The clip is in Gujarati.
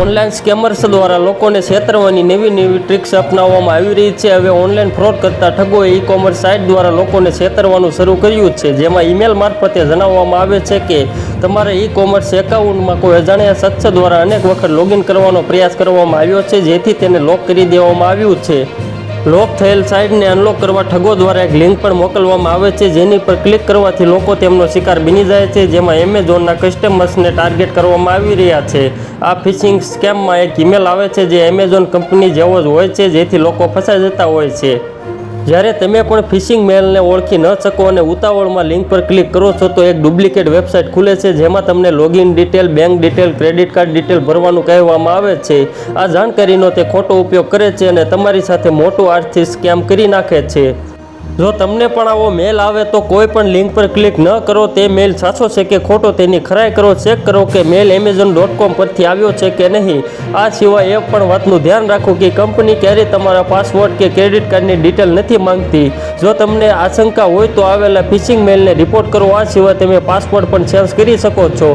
ઓનલાઈન સ્કેમર્સ દ્વારા લોકોને છેતરવાની નવી નવી ટ્રિક્સ અપનાવવામાં આવી રહી છે. હવે ઓનલાઈન ફ્રોડ કરતા ઠગોએ ઈ કોમર્સ સાઇટ દ્વારા લોકોને છેતરવાનું શરૂ કર્યું છે, જેમાં ઈમેલ મારફતે જણાવવામાં આવે છે કે તમારા ઈ કોમર્સ એકાઉન્ટમાં કોઈ અજાણ્યા શખ્સ દ્વારા અનેક વખત લોગિન કરવાનો પ્રયાસ કરવામાં આવ્યો છે, જેથી તેને લોક કરી દેવામાં આવ્યું છે. લોક થયેલ સાઇટને અનલોક કરવા ઠગો દ્વારા એક લિંક પણ મોકલવામાં આવે છે. જેની પર ક્લિક કરવાથી લોકો તેમનો શિકાર બની જાય છે. જેમાં એમેઝોનના કસ્ટમર્સને ટાર્ગેટ કરવામાં આવી રહ્યા છે. આ ફિશિંગ સ્કેમમાં એક ઈમેલ આવે છે, જે એમેઝોન કંપની જેવો જ હોય છે, જેથી લોકો ફસાઈ જતા હોય છે. જ્યારે તમે પણ ફિશિંગ મેલને ઓળખી ન શકો અને ઉતાવળમાં લિંક પર ક્લિક કરો છો તો એક ડુપ્લિકેટ વેબસાઇટ ખુલે છે જેમાં તમને login detail bank detail credit card detail ભરવાનું કહેવામાં આવે છે. આ જાણકારીનો તે ખોટો ઉપયોગ કરે છે અને તમારી સાથે મોટું આર્થિક સ્કેમ કરી નાખે છે. જો તમને પણ આવો મેલ આવે તો કોઈ પણ લિંક પર ક્લિક ન કરો. તે મેલ સાચો છે કે ખોટો તેની ખરાઈ કરો. ચેક કરો કે મેલ એમેઝોન ડોટ કોમ પરથી આવ્યો છે કે નહીં. આ સિવાય એ પણ વાતનું ધ્યાન રાખો કે કંપની ક્યારેય તમારા પાસવર્ડ કે ક્રેડિટ કાર્ડની ડિટેલ નથી માંગતી. જો તમને આશંકા હોય તો આવેલા ફિશિંગ મેલને રિપોર્ટ કરો. આ સિવાય તમે પાસવર્ડ પણ ચેન્જ કરી શકો છો.